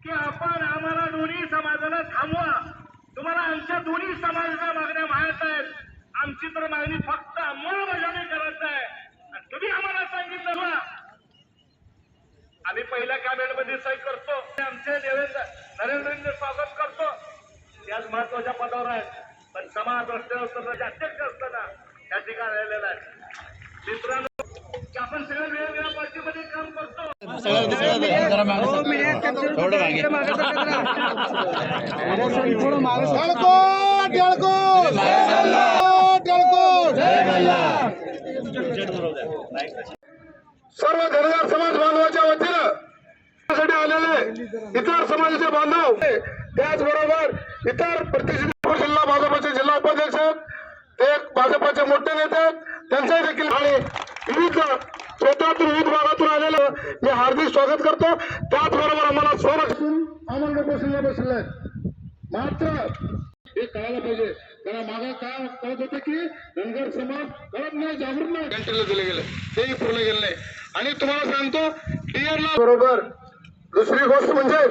की आपण आम्हाला दोन्ही समाजाला थांबवा तुम्हाला आमच्या दोन्ही समाजाच्या मागण्या माहीत आहेत आमची तर मागणी फक्त अंमलबजावणी करायचं आहे तुम्ही आम्हाला सांगितलं ना आम्ही पहिल्या कॅबिनेटमध्ये सही करतो आमचे देवेंद्र नरेंद्रजींचे स्वागत करतो त्याच महत्त्वाच्या पदावर आहेत पण समाज रस्त्यावर अध्यक्ष असताना त्या ठिकाणी राहिलेला आहे मित्रांनो आपण सगळे वेगवेगळ्या पार्टीमध्ये काम करतो सर्व धनगर समाज बांधवाच्या वतीनं आलेले इतर समाजाचे बांधव त्याचबरोबर इतर प्रतिष्ठित जिल्हा भाजपचे जिल्हा उपाध्यक्ष ते भाजपचे मोठे नेते त्यांचे देखील आणि विविध क्षेत्रातून विविध भागातून आलेलं मी हार्दिक स्वागत करतो. त्याचबरोबर आम्हाला संरक्षण आनंद बसले बसले मात्र हे कळायला पाहिजे. त्याला मागे काय कळत होते की धनगर समाज कळत नाही जागृत नाही. दिले गेले. तेही पूर्ण गेले नाही. आणि तुम्हाला सांगतो डीआरला बरोबर. दुसरी गोष्ट म्हणजे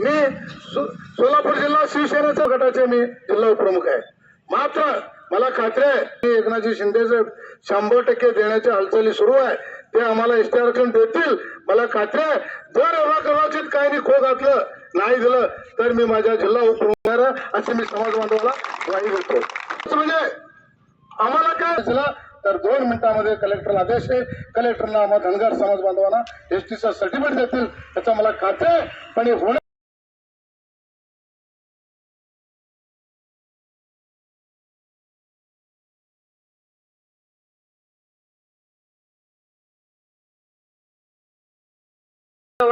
मी सोलापूर जिल्हा शिवसेनेचा गटाचे मी जिल्हा उपप्रमुख आहे. मात्र मला खात्री आहे एकनाथजी शिंदे साहेब शंभर टक्के देण्याच्या हालचाली सुरू आहे. ते आम्हाला एसटी आरक्षण देतील. मला खात्री आहे जर एवढा कदाचित काही खो घातलं नाही दिलं तर मी माझ्या जिल्हा उपप्रमुख असे मी समाज बांधवाला ग्वाही देतो. म्हणजे आम्हाला काय झालं तर दोन मिनिटांमध्ये कलेक्टरला आदेश आहे कलेक्टरना आम्हाला धनगर समाज बांधवांना एसटीचं सर्टिफिकेट देतील. त्याचा मला खात्री आहे पण हे होणे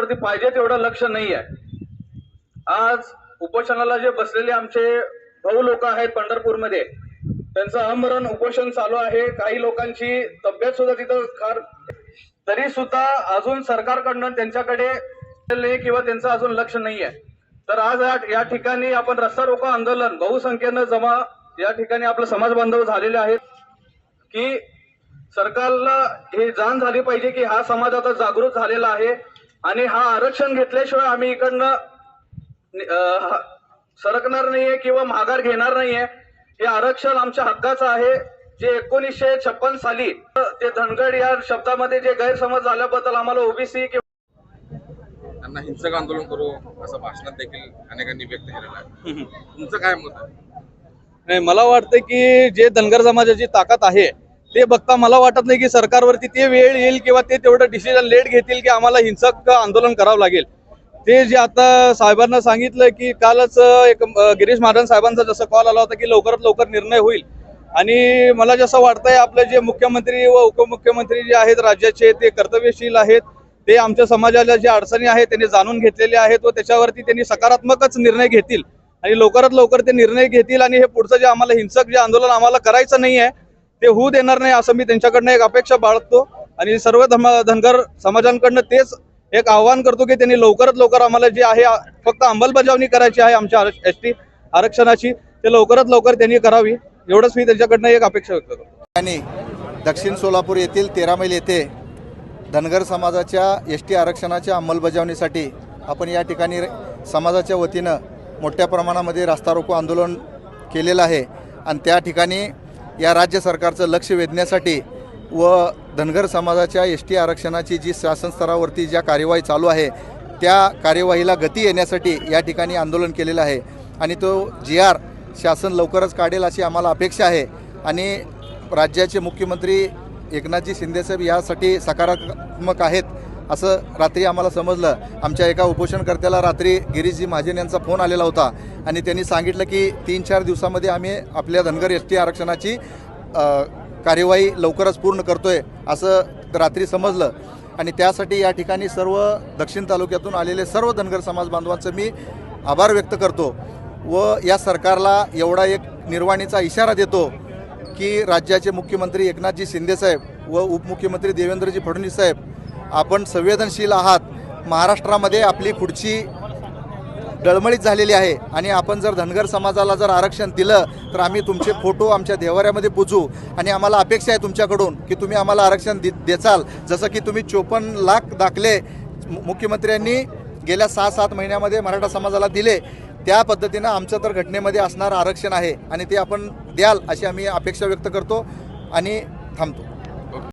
वरती पाहिजे तेवढं लक्ष नाही आहे आज उपोषणाला जे बसलेले आमचे भाऊ लोक आहेत पंढरपूरमध्ये त्यांचं अमरण उपोषण चालू आहे. काही लोकांची तब्येत सुद्धा तिथं फार तरी सुद्धा अजून सरकारकडनं त्यांच्याकडे किंवा त्यांचं अजून लक्ष नाही आहे तर आज या- या ठिकाणी आपण रस्ता रोको आंदोलन बहुसंख्येनं जमा या ठिकाणी आपलं समाज बांधव झालेले आहेत. की सरकारला हे जाण झाली पाहिजे की हा समाज आता जागृत झालेला आहे. आणि हा आरक्षण घेतल्याशिवाय आम्ही इकडनं हा- सरकणार नाहीये किंवा माघार घेणार नाहीये. हे आरक्षण आमच्या हक्काचं आहे. जे एकोणीसशे छप्पन साली ते धनगड या शब्दामध्ये जे गैरसमज झाल्याबद्दल आम्हाला ओबीसी किंवा त्यांना हिंसक आंदोलन करू असं भाषणात देखील अनेकांनी व्यक्त केलेलं आहे. तुमचं काय मत आहे? नाही मला वाटतं की जे धनगर समाजाची ताकद आहे ते बघता मला वाटत नाही की सरकारवरती ते वेळ येईल किंवा ते तेवढं डिसिजन लेट घेतील की आम्हाला हिंसक आंदोलन करावं लागेल. ते जे आता साहेबांना सांगितलं की कालच एक गिरीश महाजन साहेबांचा जसं कॉल आला होता की लवकरात लवकर निर्णय होईल. आणि मला जसं वाटतंय आपले जे मुख्यमंत्री व उपमुख्यमंत्री जे आहेत राज्याचे ते कर्तव्यशील आहेत. ते आमच्या समाजाला ज्या अडचणी आहेत त्यांनी जाणून घेतलेल्या आहेत व त्याच्यावरती त्यांनी सकारात्मकच निर्णय घेतील. आणि लवकरात लवकर ते निर्णय घेतील आणि हे पुढचं जे आम्हाला हिंसक जे आंदोलन आम्हाला करायचं नाही आहे ते होऊ देणार नाही असं मी त्यांच्याकडनं एक अपेक्षा बाळगतो. आणि सर्व धर्म धनगर समाजांकडनं तेच एक आव्हान करतो की त्यांनी लवकरात लवकर आम्हाला जे आहे फक्त अंमलबजावणी करायची आहे आमच्या एस टी आरक्षणाची ते लवकरात लवकर त्यांनी करावी. एवढंच मी त्यांच्याकडनं एक अपेक्षा व्यक्त करतो. आणि दक्षिण सोलापूर येथील तेरा मैल येथे धनगर समाजाच्या एस टी आरक्षणाच्या अंमलबजावणीसाठी आपण या ठिकाणी समाजाच्या वतीनं मोठ्या प्रमाणामध्ये रास्ता रोको आंदोलन केलेलं आहे. आणि त्या ठिकाणी या राज्य सरकारचं लक्ष वेधण्यासाठी व धनगर समाजाच्या एस टी आरक्षणाची जी शासन स्तरावरती ज्या कार्यवाही चालू आहे त्या कार्यवाहीला गती येण्यासाठी या ठिकाणी आंदोलन केलेलं आहे. आणि तो जी आर शासन लवकरच काढेल अशी आम्हाला अपेक्षा आहे. आणि राज्याचे मुख्यमंत्री एकनाथजी शिंदेसाहेब यासाठी सकारात्मक आहेत. असं रात्री आम्हाला समजलं. आमच्या एका उपोषणकर्त्याला रात्री गिरीशजी महाजन यांचा फोन आलेला होता. आणि त्यांनी सांगितलं की तीन चार दिवसामध्ये आम्ही आपल्या धनगर एस टी आरक्षणाची कार्यवाही लवकरच पूर्ण करतोय असं रात्री समजलं. आणि त्यासाठी या ठिकाणी सर्व दक्षिण तालुक्यातून आलेले सर्व धनगर समाज बांधवांचं मी आभार व्यक्त करतो व या सरकारला एवढा एक निर्वाणीचा इशारा देतो की राज्याचे मुख्यमंत्री एकनाथजी शिंदेसाहेब व उपमुख्यमंत्री देवेंद्रजी फडणवीस साहेब आपण संवेदनशील आहात महाराष्ट्रामध्ये आपली पुढची डळमळीत झालेली आहे. आणि आपण जर धनगर समाजाला जर आरक्षण दिलं तर आम्ही तुमचे फोटो आमच्या देवाऱ्यामध्ये पुजू. आणि आम्हाला अपेक्षा आहे तुमच्याकडून की तुम्ही आम्हाला आरक्षण दे देचाल. जसं की तुम्ही चोपन्न लाख दाखले मु- मुख्यमंत्र्यांनी गेल्या सहा सात महिन्यामध्ये मराठा समाजाला दिले. त्या पद्धतीनं आमचं तर घटनेमध्ये असणारं आरक्षण आहे. आणि ते आपण द्याल अशी आम्ही अपेक्षा व्यक्त करतो आणि थांबतो.